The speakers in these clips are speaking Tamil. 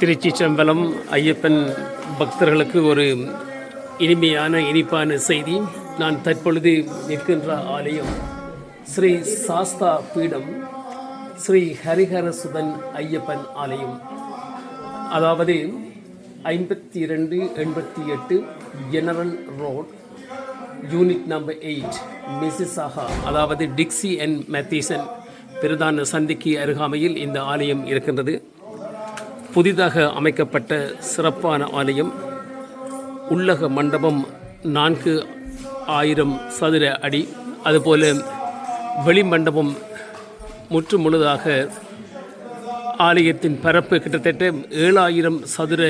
திருச்சி செம்பலம் ஐயப்பன் பக்தர்களுக்கு ஒரு இனிமையான இனிப்பான செய்தி. நான் தற்பொழுது நிற்கின்ற ஆலயம் ஸ்ரீ சாஸ்தா பீடம் ஸ்ரீ ஹரிஹரசுதன் ஐயப்பன் ஆலயம். அதாவது ஐம்பத்தி இரண்டு எண்பத்தி எட்டு general road unit number eight Mississauga அதாவது டிக்ஸி அண்ட் மெத்தீசன் பிரதான சந்திக்கு அருகாமையில் இந்த ஆலயம் இருக்கின்றது. புதிதாக அமைக்கப்பட்ட சிறப்பான ஆலயம் உள்ளக மண்டபம் நான்கு ஆயிரம் சதுர அடி. அதுபோல வெளிமண்டபம் முற்று முழுதாக ஆலயத்தின் பரப்பு கிட்டத்தட்ட ஏழாயிரம் சதுர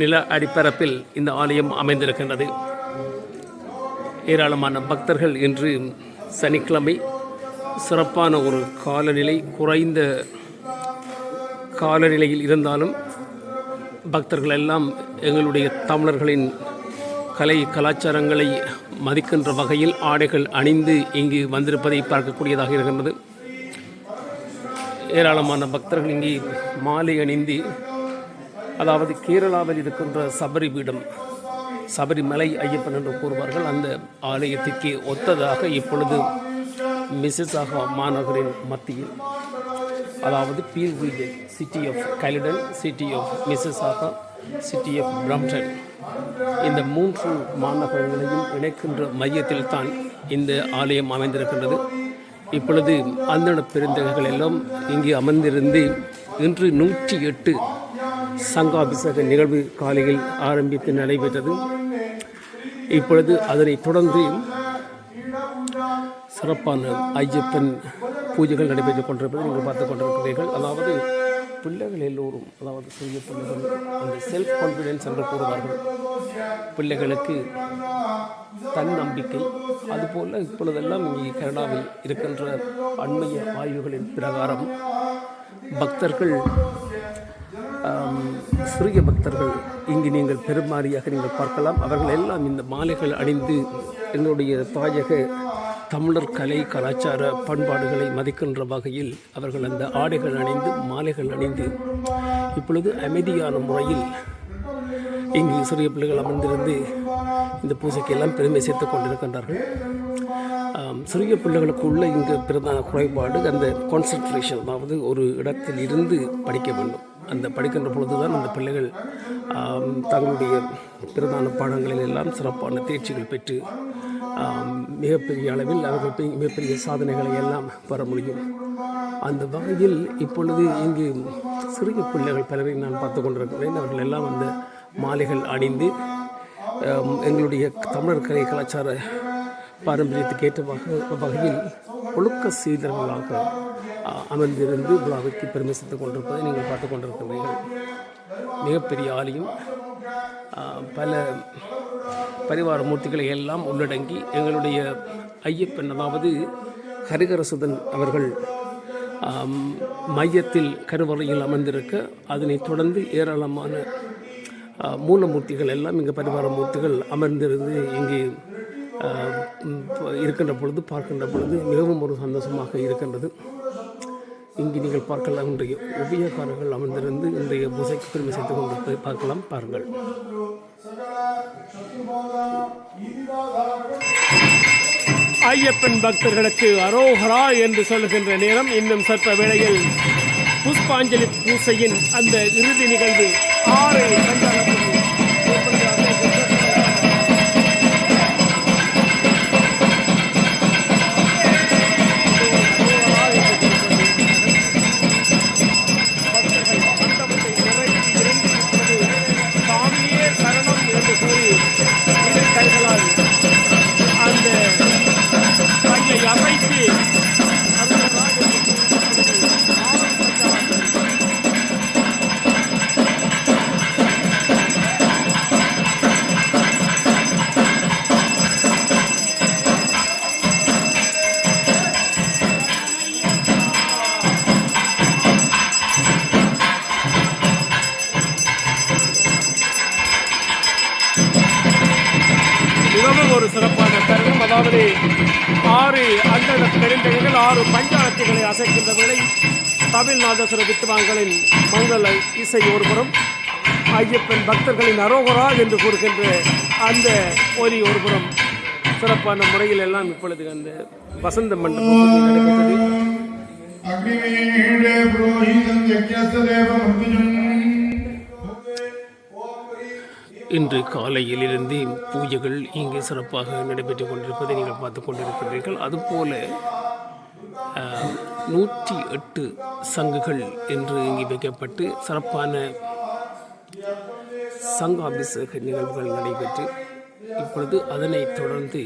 நில அடிப்பரப்பில் இந்த ஆலயம் அமைந்திருக்கின்றது. ஏராளமான பக்தர்கள் இன்று சனிக்கிழமை சிறப்பான ஒரு காலநிலை குறைந்த காலநிலையில் இருந்தாலும் பக்தர்கள் எல்லாம் எங்களுடைய தமிழர்களின் கலை கலாச்சாரங்களை மதிக்கின்ற வகையில் ஆடைகள் அணிந்து இங்கு வந்திருப்பதை பார்க்கக்கூடியதாக இருக்கின்றது. ஏராளமான பக்தர்கள் இங்கே மாலை அணிந்து அதாவது கேரளாவில் இருக்கின்ற சபரி பீடம் சபரிமலை ஐயப்பன் என்று கூறுவார்கள். அந்த ஆலயத்துக்கு ஒத்ததாக இப்பொழுது மிசிசாகா மாநகரின் மத்தியில் அதாவது Peel region city of Caledon city of Mississauga city of Brampton இந்த மூன்று மாநகரங்களையும் இணைக்கின்ற மையத்தில் தான் இந்த ஆலயம் அமைந்திருக்கின்றது. இப்பொழுது அந்தன பெருந்தகைகள் எல்லாம் இங்கு அமர்ந்திருந்து இன்று நூற்றி எட்டு சங்காபிஷேக நிகழ்வு காலையில் ஆரம்பித்து நடைபெற்றது. இப்பொழுது அதனைத் தொடர்ந்து சிறப்பான ஐயப்பன் பூஜைகள் நடைபெற்றுக் கொண்டிருப்பதை நீங்கள் பார்த்து கொண்டிருக்கிறீர்கள். அதாவது பிள்ளைகள் எல்லோரும் அதாவது சிறிய பிள்ளைகள் அந்த செல்ஃப் கான்ஃபிடென்ஸ் என்று கூறுவார்கள். பிள்ளைகளுக்கு தன்னம்பிக்கை அதுபோல் இப்பொழுதெல்லாம் இங்கே கனடாவில் இருக்கின்ற அண்மைய ஆய்வுகளின் பிரகாரம் பக்தர்கள் சிறிய பக்தர்கள் இங்கு நீங்கள் பெருமாறியாக நீங்கள் பார்க்கலாம். அவர்கள் எல்லாம் இந்த மாலைகள் அணிந்து என்னுடைய தாயக தமிழர் கலை கலாச்சார பண்பாடுகளை மதிக்கின்ற வகையில் அவர்கள் அந்த ஆடைகள் அணிந்து மாலைகள் அணிந்து இப்பொழுது அமைதியான முறையில் இங்கு சிறிய பிள்ளைகள் அமர்ந்திருந்து இந்த பூஜைக்கு எல்லாம் பெருமை சேர்த்துக் கொண்டிருக்கின்றார்கள். ஆம், சிறிய பிள்ளைகளுக்குள்ள இங்கு பிரதான குறைபாடு அந்த கான்சன்ட்ரேஷன் அதாவது ஒரு இடத்தில் இருந்து படிக்க வேண்டும். அந்த படிக்கின்ற பொழுது தான் அந்த பிள்ளைகள் தங்களுடைய பிரதான பாடங்களில் எல்லாம் சிறப்பான தேர்ச்சிகள் பெற்று மிகப்பெரிய அளவில் அவர்கள் மிகப்பெரிய சாதனைகளை எல்லாம் பெற முடியும். அந்த வகையில் இப்பொழுது இங்கு சிறிய பிள்ளைகள் பலரை நான் பார்த்து கொண்டிருக்கிறேன். அவர்கள் எல்லாம் அந்த மாலைகள் அணிந்து எங்களுடைய தமிழர் கலை கலாச்சார பாரம்பரியத்துக்கு ஏற்ற வகையில் ஒழுக்க சீதனங்களாக அமர்ந்திருந்து விழாவிற்கு பெருமை சேர்த்துக் கொண்டிருப்பதை நீங்கள் பார்த்து கொண்டிருக்கிறீர்கள். மிகப்பெரிய ஆலயம் பல பரிவார மூர்த்திகளை எல்லாம் உள்ளடங்கி எங்களுடைய ஐயப்பன் அதாவது ஹரிகரசுதன் அவர்கள் மையத்தில் கருவறையில் அமர்ந்திருக்க அதனைத் தொடர்ந்து ஏராளமான மூலமூர்த்திகள் எல்லாம் இங்கே பரிவார மூர்த்திகள் அமர்ந்திருந்து இங்கே இருக்கின்ற பொழுது பார்க்கின்ற பொழுது மிகவும் ஒரு சந்தோஷமாக இருக்கின்றது. இங்கு நீங்கள் பார்க்கலாம் இன்றைய உபயோகக்காரர்கள் அமர்ந்திருந்து இன்றைய பூசைக்கு பெருமை செய்து கொண்டு பார்க்கலாம் பாருங்கள். ஐயப்பன் பக்தர்களுக்கு அரோஹரா என்று சொல்லுகின்ற நேரம் இன்னும் சற்ற வேளையில் புஷ்பாஞ்சலி பூசையின் அந்த இறுதி நிகழ்வு ஆறு கண்டாளத்தில் ஆறு பஞ்சாயத்துகளை அசைக்கின்ற வேளை தமிழ்நாதசுர வித்துவான்களின் மங்கள இசை ஒருபுறம் ஐயப்பன் பக்தர்களின் அரோகரா என்று கூறுகின்ற அந்த ஒலி ஒருபுறம் சிறப்பான முறையில் எல்லாம் இப்பொழுது அந்த வசந்த மண்டபம் நடைபெற்றது. இன்று காலையிலிருந்து பூஜைகள் இங்கே சிறப்பாக நடைபெற்றுக் கொண்டிருப்பதை நீங்கள் பார்த்து கொண்டிருக்கிறீர்கள். அதுபோல நூற்றி எட்டு சங்குகள் என்று இங்கே வைக்கப்பட்டு சிறப்பான சங்க அபிஷேக நிகழ்வுகள் நடைபெற்று இப்பொழுது அதனைத் தொடர்ந்து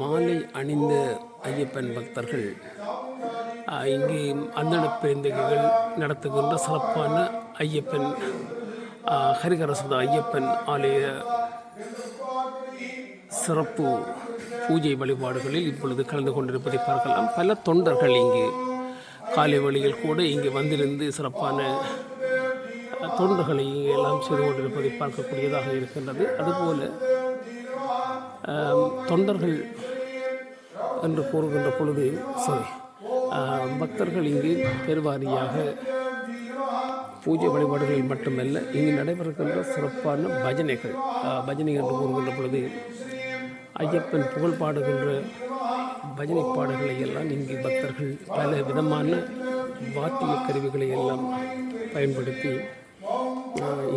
மாலை அணிந்த ஐயப்பன் பக்தர்கள் இங்கே அந்தன பேருந்துகள் நடத்துகின்ற சிறப்பான ஐயப்பன் ஆஹ், ஹரிகரசுத ஐயப்பன் ஆலய சிறப்பு பூஜை வழிபாடுகளில் இப்பொழுது கலந்து கொண்டிருப்பதை பார்க்கலாம். பல தொண்டர்கள் இங்கு காலை வழியில் கூட இங்கு வந்திருந்து சிறப்பான தொண்டர்களை இங்கே எல்லாம் செய்து கொண்டிருப்பதை பார்க்கக்கூடியதாக இருக்கின்றது. அதுபோல தொண்டர்கள் என்று கூறுகின்ற பொழுது சரி பக்தர்கள் இங்கு பெருவாரியாக பூஜை வழிபாடுகளில் மட்டுமல்ல இங்கு நடைபெறுகின்ற சிறப்பான பஜனைகள் பஜனை என்று கூறுகின்ற பொழுது ஐயப்பன் புகழ் பாடுகின்ற பஜனை பாடல்களை எல்லாம் இங்கு பக்தர்கள் பல விதமான வாத்திய கருவிகளை எல்லாம் பயன்படுத்தி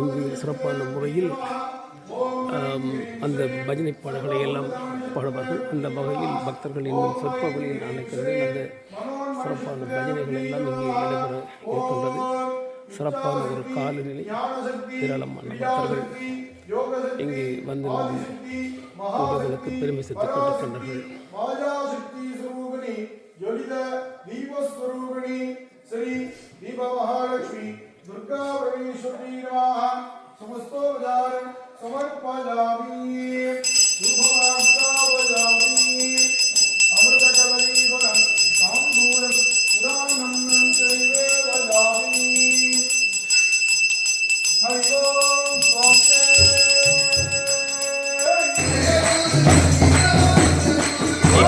இங்கு சிறப்பான முறையில் அந்த பஜனை பாடல்களை எல்லாம் பாடுவார்கள். அந்த வகையில் பக்தர்கள் இன்னும் சொற்ப வழியில் அழைக்கிறது. அந்த சிறப்பான பஜனைகள் எல்லாம் இங்கே நடைபெற இருக்கின்றது. சிறப்பான ஒரு காலநிலை ஏராளமான பக்தர்கள் இங்கு வந்து அவர்களுக்கு பெருமை சேர்த்துக் கொண்டிருக்கின்றார்கள். ஸ்ரீ தீப மகாலட்சுமி துர்கா பரமேஸ்வரீராக சமஸ்தோபதாரம் சமர்ப்பதாமி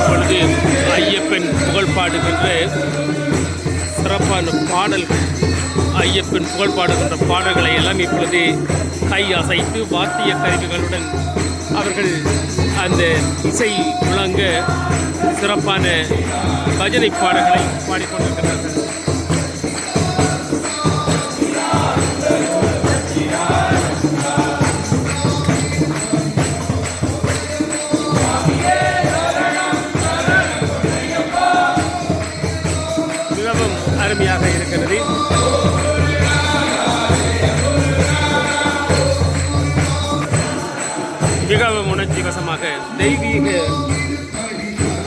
இப்பொழுது ஐயப்பன் புகழ் பாடுகின்ற சிறப்பான பாடல்கள் ஐயப்பன் புகழ் பாடுகின்ற பாடல்களை எல்லாம் இப்பொழுது கை அசைத்து வாத்திய கருவிகளுடன் அவர்கள் அந்த இசை முழங்க சிறப்பான பஜனை பாடல்களை பாடிக்கொண்டிருக்கிறார்கள்.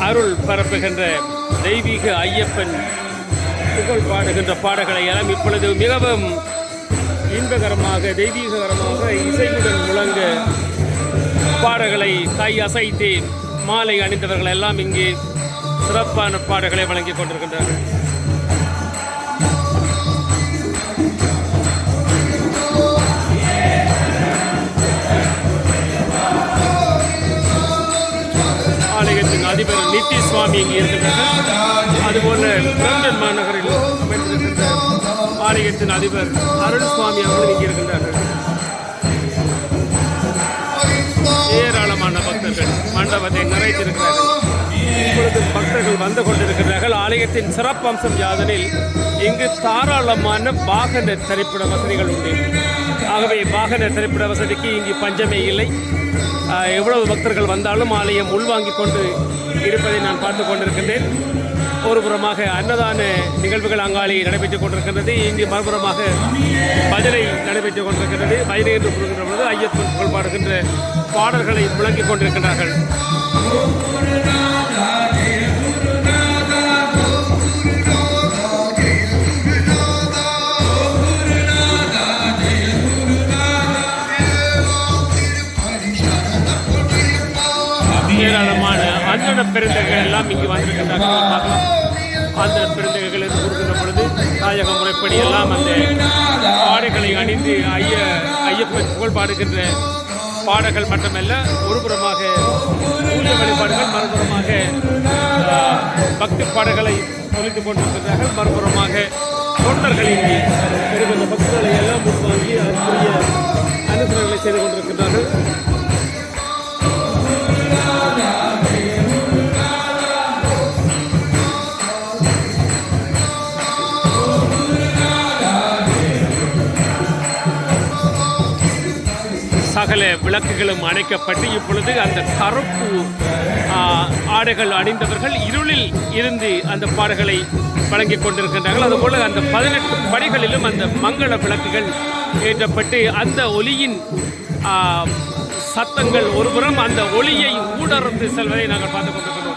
அருள் பரப்புகின்ற தெய்வீக ஐயப்பன் புகழ் பாடுகின்ற பாடல்களை எல்லாம் இப்பொழுது மிகவும் இன்பகரமாக தெய்வீககரமாக இசையுடன் முழங்க பாடல்களை கை அசைத்து மாலை அணிந்தவர்கள் எல்லாம் இங்கே சிறப்பான பாடல்களை வழங்கிக் கொண்டிருக்கின்றார்கள். நித்தி சுவாமி இங்கே இருக்கின்றனர் அதுபோல லண்டன் மாநகரில் அமைந்திருக்கின்ற ஆலயத்தின் அதிபர் அருள் சுவாமி அவர்கள் இங்கே இருக்கின்றார்கள். ஏராளமான பக்தர்கள் மண்டபத்தை நிறைத்திருக்கிறார்கள். இப்பொழுது பக்தர்கள் வந்து கொண்டிருக்கிறார்கள். ஆலயத்தின் சிறப்பம்சம் யாதனில் இங்கு தாராளமான வாகன திரைப்பட வசதிகள் உண்டு. ஆகவே வாகன திரைப்பட வசதிக்கு இங்கு பஞ்சமே இல்லை. எவ்வளவு பக்தர்கள் வந்தாலும் ஆலயம் உள்வாங்கிக் கொண்டு இருப்பதை நான் பார்த்து கொண்டிருக்கின்றேன். ஒருபுறமாக அன்னதான நிகழ்வுகள் அங்காளி நடைபெற்றுக் கொண்டிருக்கின்றது. இங்கு மறுபுறமாக பஜனை நடைபெற்றுக் கொண்டிருக்கின்றது. பஜனை என்று கூறுகின்ற பொழுது ஐயப்பன் புகழ் பாடுகின்ற பாடல்களை முழங்கிக் கொண்டிருக்கின்றார்கள். ஏராளமான பெருந்தகைகள் எல்லாம் இங்கு வந்திருக்கின்றார்கள். பார்க்கலாம் ஆந்திர பெருந்தகைகள் என்று கூறுகின்ற பொழுது தாயக முறைப்படி எல்லாம் அந்த ஆடைகளை அணிந்து ஐய ஐயப்பன் புகழ் பாடுகின்ற பாடல்கள் மட்டுமல்ல ஒருபுறமாக பூஜை வழிபாடுகள் மறுபுறமாக பக்தி பாடல்களை ஒழித்துக் கொண்டிருக்கிறார்கள் மறுபுறமாக தொண்டர்கள் இங்கே பக்தர்களை எல்லாம் முன்வாங்கி அதற்குரிய அனுசரணைகளை செய்து கொண்டிருக்கிறார்கள் சகல விளக்குகளும் அணைக்கப்பட்டு இப்பொழுது அந்த கருப்பு ஆடைகள் அணிந்தவர்கள் இருளில் இருந்து அந்த பாடல்களை வழங்கிக் கொண்டிருக்கின்றார்கள். அதுபோல அந்த பதினெட்டு படிகளிலும் அந்த மங்கள விளக்குகள் ஏற்றப்பட்டு அந்த ஒலியின் சத்தங்கள் ஒருபுறம் அந்த ஒளியை ஊடறுத்து செல்வதை நாங்கள் பார்த்துக் கொண்டிருக்கிறோம்.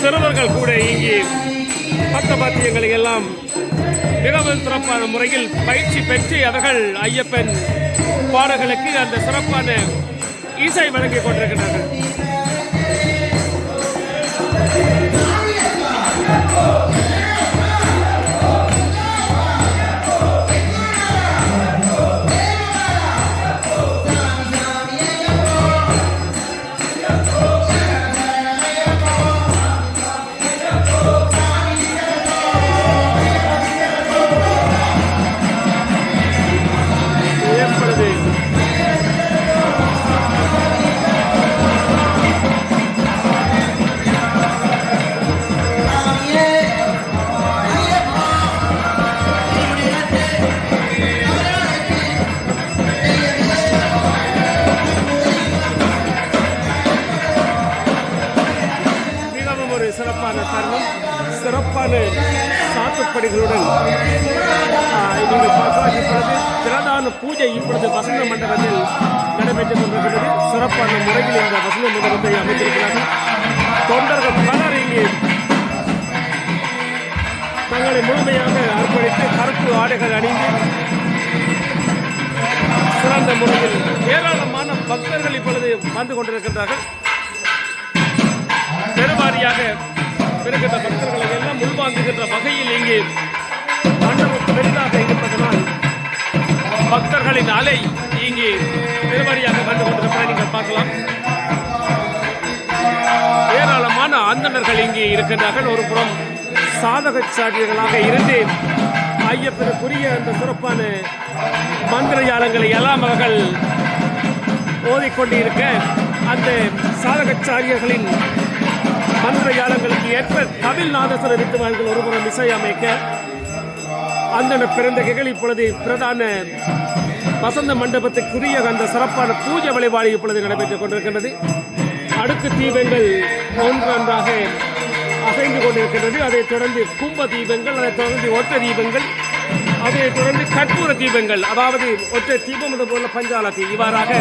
சிறுவர்கள் கூட இங்கே பக்கபாத்தியங்களை எல்லாம் மிகவும் சிறப்பான முறையில் பயிற்சி பெற்று அவர்கள் ஐயப்பன் பாடல்களுக்கு அந்த சிறப்பான இசை வழங்கிக் கொண்டிருக்கிறார்கள் ஏற்படுது பக்தர்கள் இப்பொழுது வந்து கொண்டிருக்கின்றார்கள். பெருவாரியாக பெறுகின்ற பக்தர்களை எல்லாம் உள்வாங்குகின்ற வகையில் இங்கே மண்டபம் பெரிதாக இருப்பதனால் பக்தர்களின் அலை இங்கே பெருவாரியாக வந்து கொண்டிருப்பதை நீங்கள் பார்க்கலாம். ஏராளமான அந்தணர்கள் இங்கே இருக்கின்றார்கள். ஒரு புறம் சாதகச்சாரியர்களாக இருந்து ஐயப்பனுக்குரிய அந்த சிறப்பான மந்திர ஜாலங்களை எல்லாம் அவர்கள் ஓதிக்கொண்டிருக்க அந்த சாதகச்சாரியர்களின் மந்திர ஏற்ப தமிழ் தமிழ்நாதஸ்வர வித்துவான்கள் ஒருபுறம் இசையமைக்க அமைக்க அந்த பிறந்தகைகள் இப்பொழுது பிரதான வசந்த மண்டபத்துக்குரிய அந்த சிறப்பான பூஜை வழிபாடு இப்பொழுது நடைபெற்றுக் கொண்டிருக்கின்றது. அடுக்கு தீபங்கள் ஒன்றொன்றாக அசைந்து கொண்டிருக்கின்றது. அதைத் தொடர்ந்து கும்ப தீபங்கள் அதைத் தொடர்ந்து ஒற்ற தீபங்கள் அதைத் தொடர்ந்து கற்பூர தீபங்கள் அதாவது ஒற்றை தீபம் இது போல பஞ்சாலத்தி. இவ்வாறாக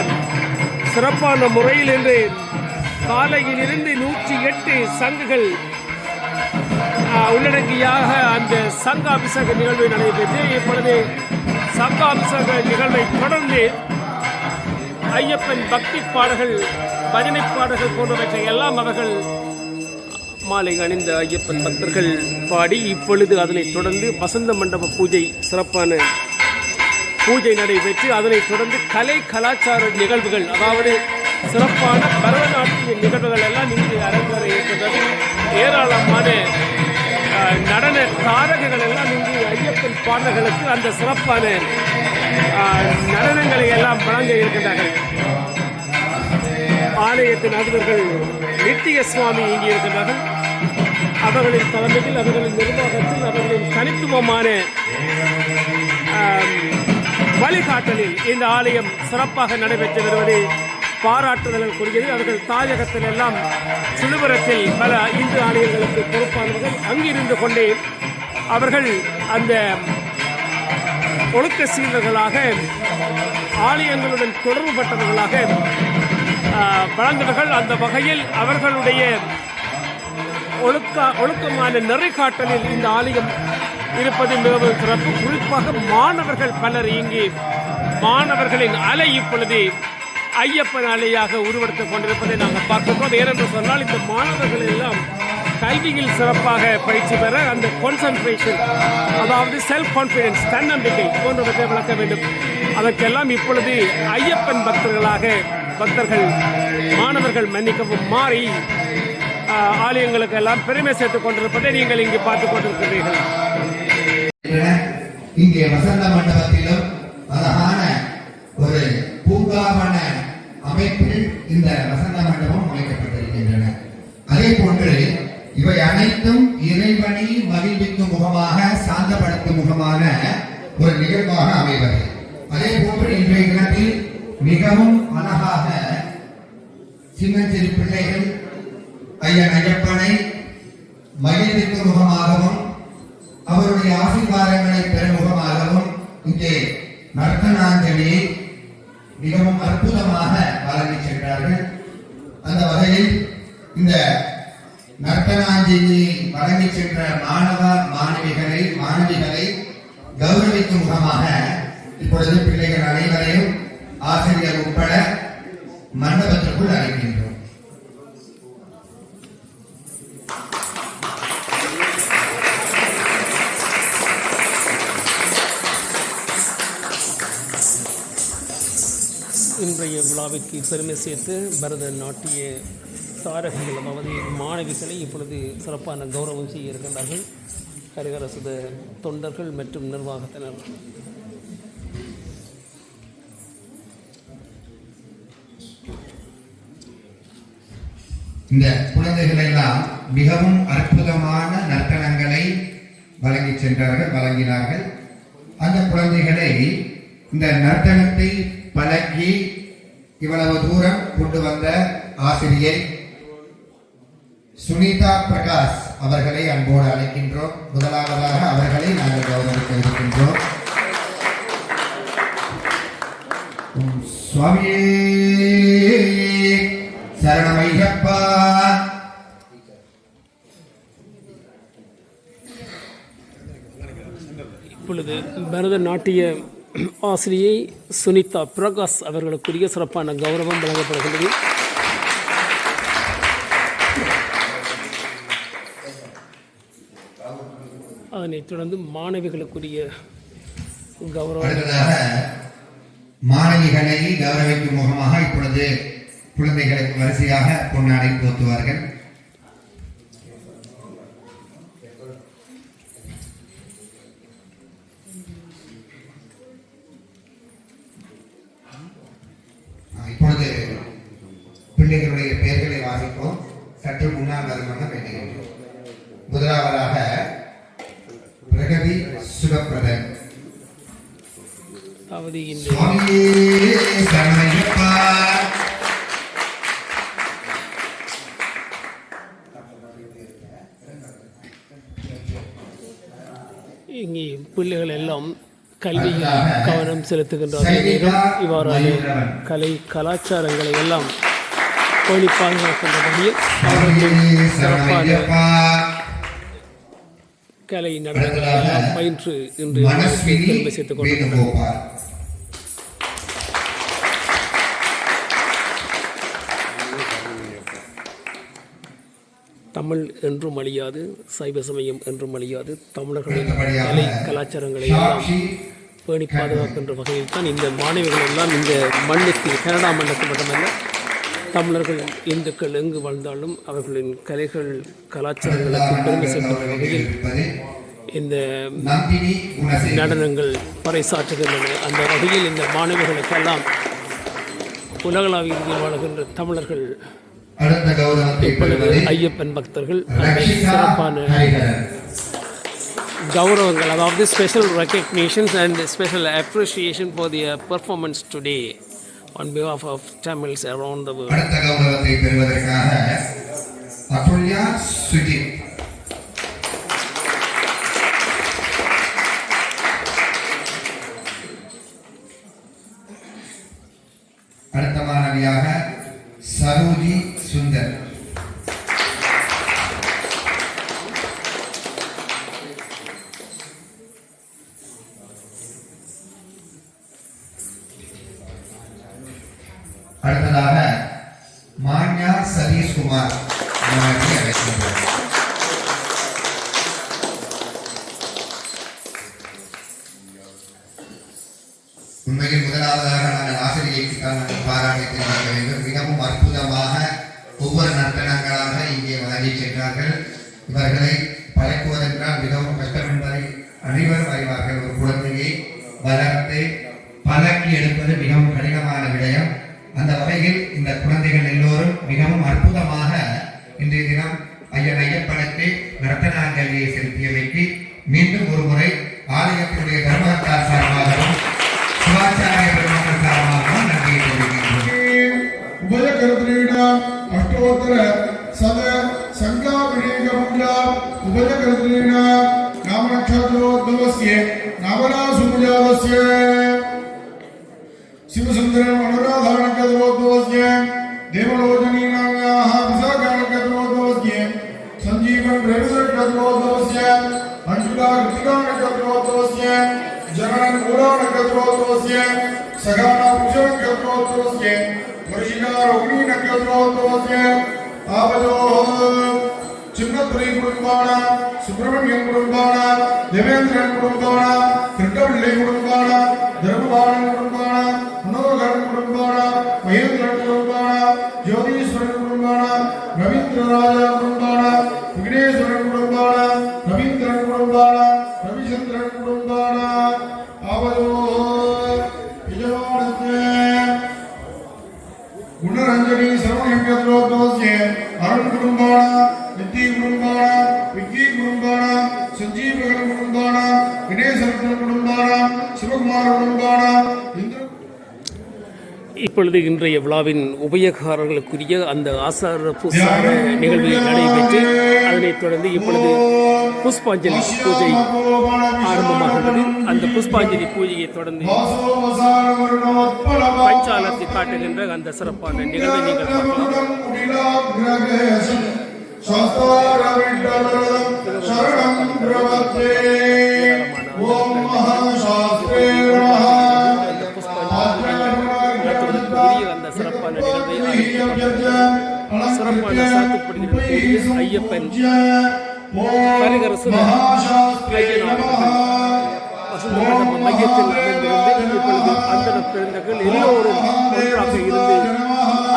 சிறப்பான முறையில் இன்று காலையில் இருந்து நூற்றி எட்டு சங்குகள் உள்ளடக்கியாக உள்ளடங்கியாக அந்த சங்க அபிஷேக நிகழ்வு நடைபெற்று இப்பொழுது சங்க அபிஷேக நிகழ்வை தொடர்ந்து ஐயப்பன் பக்தி பாடல்கள் பஜனை பாடல்கள் போன்றவற்றை எல்லாம் அவர்கள் மாலை அணிந்த ஐயப்பன் பக்தர்கள் பாடி இப்பொழுது அதனைத் தொடர்ந்து வசந்த மண்டப பூஜை சிறப்பான பூஜை நடைபெற்று அதனைத் தொடர்ந்து கலை கலாச்சார நிகழ்வுகள் அதாவது சிறப்பான பரதநாட்டிய நிகழ்வுகள் எல்லாம் இங்கு அரங்கேற இருக்கின்றது. ஏராளமான நடன தாரகங்கள் எல்லாம் இங்கு ஐயப்பன் பாடல்களுக்கு அந்த சிறப்பான நடனங்களை எல்லாம் வழங்க இருக்கின்றார்கள். ஆலயத்தின் அதிபர்கள் நித்திய சுவாமி இங்கே இருக்கின்றார்கள். அவர்களின் தலைமையில் அவர்களின் நிர்வாகத்தில் அவர்களின் தனித்துவமான வழிகாட்டலில் இந்த ஆலயம் சிறப்பாக நடைபெற்று வருவது பாராட்டுதலுக்குரியது அவர்கள் தாயகத்தில் எல்லாம் சிலுவரத்தில் பல இந்து ஆலயங்களுக்கு பொறுப்பானவர்கள் அங்கிருந்து கொண்டே அவர்கள் அந்த ஒழுக்க சீலர்களாக ஆலயங்களுடன் தொடர்புபட்டவர்களாக பட்டவர்களாக வளர்ந்தவர்கள். அந்த வகையில் அவர்களுடைய ஒழுக்க ஒழுக்கமான நெறி காட்டலில் இந்த ஆலயம் இருப்பது மிகவும் சிறப்பு. குறிப்பாக மாணவர்கள் பலர் இங்கே மாணவர்களின் அலை இப்பொழுது ஐயப்பன் அலையாக உருவெடுத்துக் கொண்டிருப்பதை நாங்கள் பார்க்கிறோம் ஏனென்று சொன்னால் இந்த மாணவர்கள் எல்லாம் கல்வியில் சிறப்பாக பயிற்சி பெற அந்த கான்சன்ட்ரேஷன் அதாவது செல்ஃப் கான்ஃபிடென்ஸ் தன்னம்பிக்கை போன்றவற்றை வளர்க்க வேண்டும். அதற்கெல்லாம் இப்பொழுது ஐயப்பன் பக்தர்களாக பக்தர்கள் மாணவர்கள் மன்னிக்கவும் மாறி ஆலயங்களுக்கெல்லாம் ஆலயங்களுக்கு எல்லாம் பெருமை சேர்த்துக் கொண்டிருப்பதை நீங்கள் இங்கு பார்த்துக் கொண்டிருக்கிறீர்கள். இங்கே வசந்த மண்டபத்திலும் அழகான ஒரு பூங்காவன அமைப்பில் இந்த வசந்த மண்டபம் அமைக்கப்பட்டிருக்கின்றன. அதே போன்று இவை அனைத்தும் இறைவனை மகிழ்விக்கும் முகமாக சாந்தப்படுத்தும் முகமான ஒரு நிகழ்வாக அமைவது. அதே போன்று இன்றைய தினத்தில் மிகவும் அழகாக சின்னஞ்சிறு பிள்ளைகள் ஐயன் ஐயப்பனை மகிழ்விக்கும் முகமாகவும் அவருடைய ஆசீர்வாதங்களை பெருமுகமாகவும் இங்கே நர்த்தனாஞ்சலியை மிகவும் அற்புதமாக வழங்கி சென்றார்கள் அந்த வகையில் இந்த நர்த்தனாஞ்சலியை வழங்கி சென்ற மாணவ மாணவிகளை மாணவிகளை கௌரவிக்கும் முகமாக இப்பொழுது பிள்ளைகள் அனைவரையும் ஆசிரியர் உட்பட மண்டபத்திற்குள் அழைக்கின்றோம். இன்றைய பெருமை சேர்த்து பரத நாட்டிய தாரகங்கள் அதாவது மாணவிகளை இப்பொழுது சிறப்பான கௌரவம் செய்ய இருக்கின்றார்கள். கரிகரசுத தொண்டர்கள் மற்றும் நிர்வாகத்தினர். இந்த குழந்தைகள் எல்லாம் மிகவும் அற்புதமான நர்த்தனங்களை வழங்கி சென்றார்கள் வழங்கினார்கள். அந்த குழந்தைகளை இந்த நர்த்தனத்தை பழகி இவ்வளவு தூரம் கொண்டு வந்த ஆசிரியை சுனிதா பிரகாஷ் அவர்களை அன்போடு அழைக்கின்றோம். முதலாவதாக அவர்களை நாங்கள் கௌரவிக்க இருக்கின்றோம். சுவாமியே சரணமையப்பா இப்பொழுது பரதநாட்டிய ஆசிரியை சுனிதா பிரகாஷ் அவர்களுக்குரிய சிறப்பான கௌரவம் வழங்கப்படுகிறது அதனைத் தொடர்ந்து மாணவிகளுக்குரிய கௌரவம். மாணவிகளை கௌரவிக்கும் முகமாக இப்பொழுது குழந்தைகளுக்கு வரிசையாக பொன்னாடை போத்துவார்கள் பிள்ளைகளுடைய பெயர்களை வாசிப்போம். சற்று முன்னால் வருமானம் வேண்டுகின்றோம் முதலாவதாக பிரகதி சுகப்பிரதன். இங்கே பிள்ளைகள் எல்லாம் கல்வியில் கவனம் செலுத்துகின்ற அதே நேரம் இவ்வாறான கலை கலாச்சாரங்களை எல்லாம் பேணி பாதுகாக்கின்ற வகையில் சிறப்பான கலை நடனங்களை எல்லாம் பயின்று இன்று பெருமை சேர்த்துக் கொண்டிருக்கிறார் தமிழ் என்றும் அழியாது சைவ சமயம் என்றும் அழியாது தமிழர்களின் கலை கலாச்சாரங்களை எல்லாம் பேணி பாதுகாக்கின்ற வகையில் தான் இந்த மாணவிகள் எல்லாம் இந்த மண்ணுக்கு கனடா மண்ணுக்கு மட்டுமல்ல தமிழர்கள் இந்துக்கள் எங்கு வாழ்ந்தாலும் அவர்களின் கலைகள் கலாச்சாரங்களுக்கு பெருமை சேர்க்கின்ற வகையில் இந்த நடனங்கள் பறைசாற்றுகின்றன. அந்த வகையில் இந்த மாணவர்களுக்கெல்லாம் உலகளாவிய வாழ்கின்ற தமிழர்கள் இப்பொழுது ஐயப்பன் பக்தர்கள் அந்த சிறப்பான கௌரவங்கள் அதாவது special recognitions and special appreciation for the performance today on behalf of Tamils around the world அடுத்த கௌரவத்தை பெறுவதற்காக அத்துல்யா சுஜித் அடுத்த மாணவியாக சரோஜி சுந்தர். அடுத்ததாக மான்யா சதீஷ்குமார் அவர்களை அழைக்கின்றோம் സദ സംഘാഭിഷേകമുള്ള ഉപജകൃതീന നാമനക്ഷത്രോദ്ഭവസ്യ നവനാസുപുജാതസ്യ ശിവസുന്ദരം അനുരാധാനകതോദ്ഭവസ്യ ദേവലോചനീനാമ്യാഹ വിശാഖാനകതോദ്ഭവസ്യ സഞ്ജീവൻ പ്രേമകതോദ്ഭവസ്യ അഞ്ജുല കൃതികാനകതോദ്ഭവസ്യ ജനനം മൂലാനകതോദ്ഭവസ്യ സഖാനാ പുജനകതോദ്ഭവസ്യ വർഷികാ രോഹിണകതോദ്ഭവസ്യ ஆபயோகம் சின்னத்துறை குடும்பான சுப்பிரமணியன் குடும்பான தேவேந்திரன் குடும்பான திருட்டவிள்ளை குடும்பான தர்மபாலன் குடும்பான உணவகரன் குடும்பான மகேந்திரன் குடும்பான ஜோதீஸ்வரன் குடும்பான ரவீந்திரராஜா குடும்பான விக்னேஸ்வரன் குடும்பான ரவீந்திரன் குடும்பான ரவிச்சந்திரன் குடும்பான அவதோ விஜயோடு குணரஞ்சனி சரவண அருண் குடும்பானாம் நித்தி குடும்பானாம் விக்கி குடும்பானாம் சஞ்சீவகன் குடும்பானாம் கணேசரத்ன குடும்பானாம் சிவகுமார் குடும்பானாம் இப்பொழுது இன்றைய விழாவின் உபயோகாரர்களுக்குரிய அந்த ஆசார பூசார நிகழ்வு நடைபெற்று அதனைத் தொடர்ந்து இப்பொழுது புஷ்பாஞ்சலி பூஜை ஆரம்பமாகிறது. அந்த புஷ்பாஞ்சலி பூஜையை தொடர்ந்து பஞ்சாலத்தை காட்டுகின்ற அந்த சிறப்பான நிகழ்வை நீங்கள் அந்த சிறப்பான நிகழ்வை சிறப்பான சாத்துப்படுகிற ஐயப்பன் ஹரிகரசுர மையத்தில் அமைந்திருந்து இப்பொழுது அந்தன எல்லோரும் ஒன்றாக இருந்து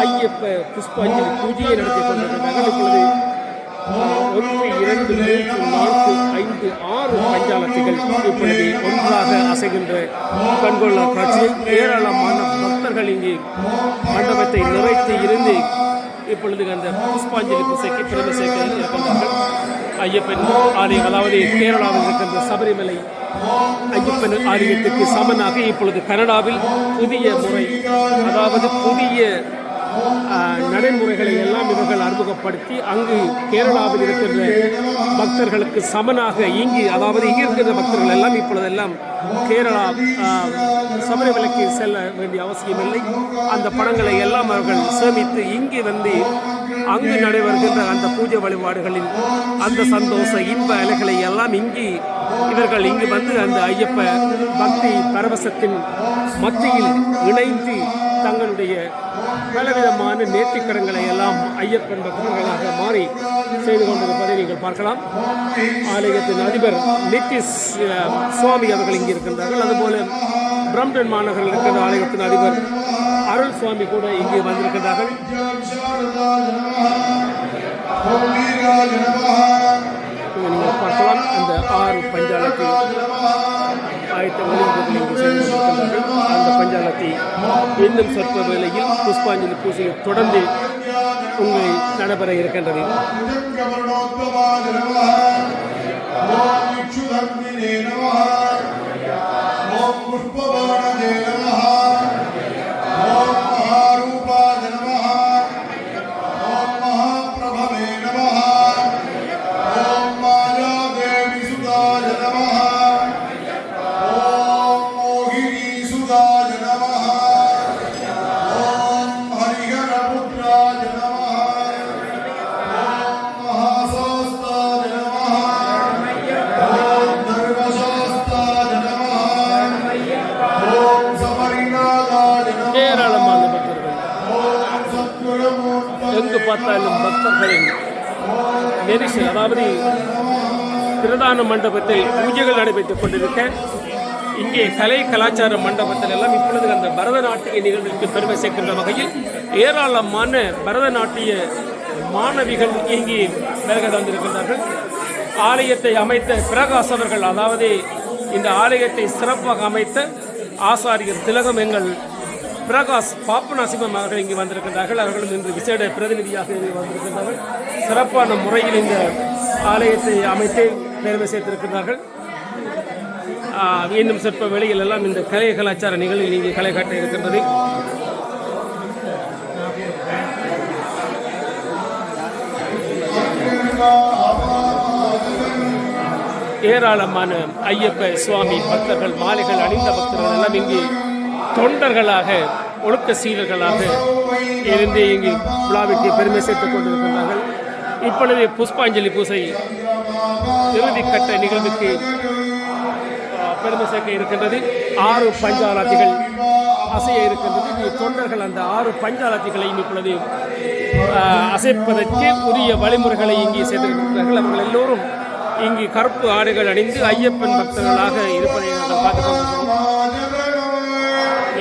ஐயப்ப புஷ்பாஞ்சலி பூஜையை நடத்தி கொண்டிருக்கிறார்கள் இப்பொழுது ஒன்று இரண்டு மூன்று நான்கு ஐந்து ஆறு பஞ்சாலத்திகள் இப்பொழுது ஒன்றாக அசைகின்ற கண்கொள்ளா காட்சியில் ஏராளமான பக்தர்கள் இங்கே மண்டபத்தை நிறைத்து இருந்து இப்பொழுது அந்த புஷ்பாஞ்சலி பூசைக்கு பெருமை சேர்க்க இருக்கின்றார்கள். ஐயப்பன் ஆலயம் அதாவது கேரளாவில் இருக்கின்ற சபரிமலை ஐயப்பன் ஆலயத்துக்கு சமனாக இப்பொழுது கனடாவில் புதிய முறை அதாவது புதிய நடைமுறைகளை எல்லாம் இவர்கள் அறிமுகப்படுத்தி அங்கு கேரளாவில் இருக்கின்ற பக்தர்களுக்கு சமனாக இங்கு அதாவது இங்கு இருக்கின்ற பக்தர்கள் எல்லாம் இப்பொழுதெல்லாம் கேரளா ஆஹ், சபரிமலைக்கு செல்ல வேண்டிய அவசியமில்லை அந்த படங்களை எல்லாம் அவர்கள் சேமித்து இங்கு வந்து அங்கு நடைபெறுகின்ற அந்த பூஜை வழிபாடுகளின் அந்த சந்தோஷ இன்ப அலைகளை எல்லாம் இங்கு இவர்கள் இங்கு வந்து அந்த ஐயப்ப பக்தி பரவசத்தின் மத்தியில் இணைந்து தங்களுடைய பலவிதமான நேர்த்திக்கடன்களை எல்லாம் ஐயப்பன் பக்தர்களாக மாறி செய்து கொண்டிருப்பதை நீங்கள் பார்க்கலாம். ஆலயத்தின் அதிபர் நிதிஷ் சுவாமி அவர்கள் இங்கே இருக்கின்றார்கள். அதுபோல பிரம்டன் மாநகரில் இருக்கின்ற ஆலயத்தின் அதிபர் அருள் சுவாமி கூட இங்கே வந்திருக்கின்றார்கள். நீங்கள் பார்க்கலாம். அந்த ஆறு பஞ்சாலத்தில் ஆயத்தங்களையும் பூஜையும் செய்து முடிக்கின்றார்கள் அந்த பஞ்சாலத்தை இன்னும் சொற்ப வேளையில் புஷ்பாஞ்சலி பூஜையை தொடர்ந்து உங்களை நடைபெற இருக்கின்றது. காட்டிலும் பக்தர்களின் நெரிசல் அதாவது பிரதான மண்டபத்தில் பூஜைகள் நடைபெற்றுக் கொண்டிருக்க இங்கே கலை கலாச்சார மண்டபத்தில் எல்லாம் இப்பொழுது அந்த பரதநாட்டிய நிகழ்வுக்கு பெருமை சேர்க்கின்ற வகையில் ஏராளமான பரதநாட்டிய மாணவிகள் இங்கே வருகை தந்திருக்கின்றார்கள். ஆலயத்தை அமைத்த பிரகாஷ் அதாவது இந்த ஆலயத்தை சிறப்பாக அமைத்த ஆசாரியர் திலகம் எங்கள் பிரகாஷ் பாப்பநாசிமம் அவர்கள் இங்கு வந்திருக்கின்றார்கள். அவர்களும் இன்று விசேட பிரதிநிதியாக இங்கு வந்திருக்கின்றார்கள் சிறப்பான முறையில் இந்த ஆலயத்தை அமைத்து பெருமை சேர்த்திருக்கிறார்கள் இன்னும் சிற்ப வேளையில் எல்லாம் இந்த கலை கலாச்சார நிகழ்வில் இங்கே களை காட்ட இருக்கின்றது. ஏராளமான ஐயப்ப சுவாமி பக்தர்கள் மாலைகள் அணிந்த பக்தர்கள் எல்லாம் இங்கே தொண்டர்களாக ஒழுக்க சீலர்களாக இருந்து இங்கு விழாவிற்கு பெருமை சேர்த்துக் கொண்டிருக்கின்றார்கள். இப்பொழுது புஷ்பாஞ்சலி பூசை இறுதிக்கட்ட நிகழ்வுக்கு பெருமை சேர்க்க இருக்கின்றது. ஆறு பஞ்சாலாத்திகள் அசைய இருக்கின்றது. தொண்டர்கள் அந்த ஆறு பஞ்சாலாத்திகளை இப்பொழுது அசைப்பதற்கு உரிய வழிமுறைகளை இங்கே செய்திருக்கிறார்கள் அவர்கள் எல்லோரும் இங்கு கருப்பு ஆடுகள் அணிந்து ஐயப்பன் பக்தர்களாக இருப்பதை நாங்கள் பார்த்துக் கொண்டிருக்கிறோம்.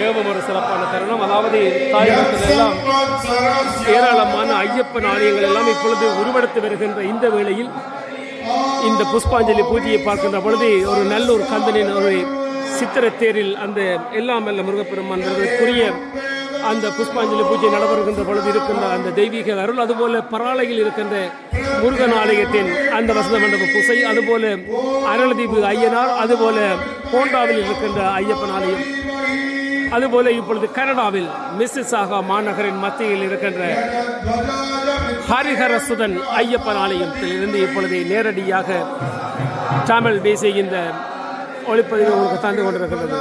மிகவும் ஒரு சிறப்பான தருணம். அதாவது தாயகத்தில் ஏராளமான ஐயப்பன் ஆலயங்கள் எல்லாம் இப்பொழுது உருவெடுத்து வருகின்ற இந்த வேளையில் இந்த புஷ்பாஞ்சலி பூஜையை பார்க்கின்ற பொழுது ஒரு நல்லூர் கந்தனின் ஒரு சித்திரத்தேரில் அந்த எல்லாம் வல்ல முருகப்பெருமான்றதற்குரிய அந்த புஷ்பாஞ்சலி பூஜை நடைபெறுகின்ற பொழுது இருக்கின்ற அந்த தெய்வீக அருள் அதுபோல பராளையில் இருக்கின்ற முருகன் ஆலயத்தின் அந்த வசந்த மண்டப பூசை அதுபோல அருள்தீபு ஐயனார் அதுபோல போண்டாவில் இருக்கின்ற ஐயப்பன் ஆலயம். அதுபோல இப்பொழுது கனடாவில் மிஸ்ஸிசாகா மாநகரின் மத்தியில் இருக்கின்ற ஹரிஹரசுதன் ஐயப்பன் ஆலயத்திலிருந்து இப்பொழுது நேரடியாக தமிழ் பேசிய இந்த ஒளிப்பதிவு உங்களுக்கு தந்து கொண்டிருக்கிறது